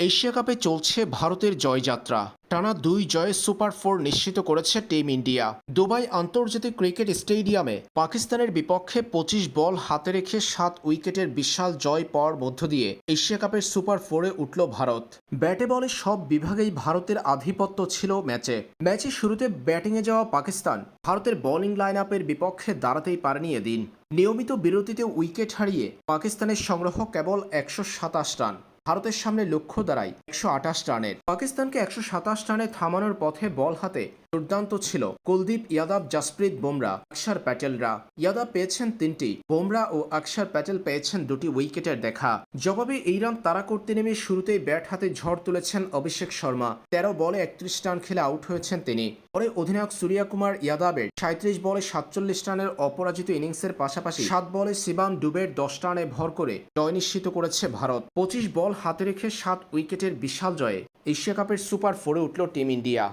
Asia কাপে চলছে ভারতের জয়যাত্রা। টানা দুই জয়ে সুপার ফোর নিশ্চিত করেছে টিম ইন্ডিয়া। দুবাই আন্তর্জাতিক ক্রিকেট স্টেডিয়ামে পাকিস্তানের বিপক্ষে পঁচিশ বল হাতে রেখে সাত উইকেটের বিশাল জয় পাওয়ার মধ্য দিয়ে এশিয়া কাপের সুপার ফোরে উঠল ভারত। ব্যাটে বলে সব বিভাগেই ভারতের আধিপত্য ছিল ম্যাচে। ম্যাচের শুরুতে ব্যাটিংয়ে যাওয়া পাকিস্তান ভারতের বোলিং লাইন আপের বিপক্ষে দাঁড়াতেই পারেনি এদিন। নিয়মিত বিরতিতে উইকেট হারিয়ে পাকিস্তানের সংগ্রহ কেবল একশো সাতাশ রান। ভারতের সামনে লক্ষ্য দাঁড়ায় একশো আঠাশ রানের। পাকিস্তানকে একশো সাতাশ রানে থামানোর পথে বল হাতে দুর্দান্ত ছিল কুলদীপ ইয়াদব, জাসপ্রীত বুমরা অক্ষর প্যাটেলরা। ইয়াদব পেয়েছেন তিনটি, বুমরা ও অক্ষর প্যাটেল পেয়েছেন দুটি উইকেটের দেখা। জবাবে এই রান তাড়া করতে নেমে শুরুতেই ব্যাট হাতে ঝড় তুলেছেন অভিষেক শর্মা। তেরো বলে একত্রিশ রান খেলে আউট হয়েছেন তিনি। পরে অধিনায়ক সূর্যা কুমার ইয়াদবের সাঁত্রিশ বলে সাতচল্লিশ রানের অপরাজিত ইনিংসের পাশাপাশি সাত বলে শিবাম ডুবের দশ রানে ভর করে জয় নিশ্চিত করেছে ভারত। পঁচিশ বল হাতে রেখে সাত উইকেটের বিশাল জয়ে এশিয়া কাপের সুপার ফোরে উঠল টিম ইন্ডিয়া।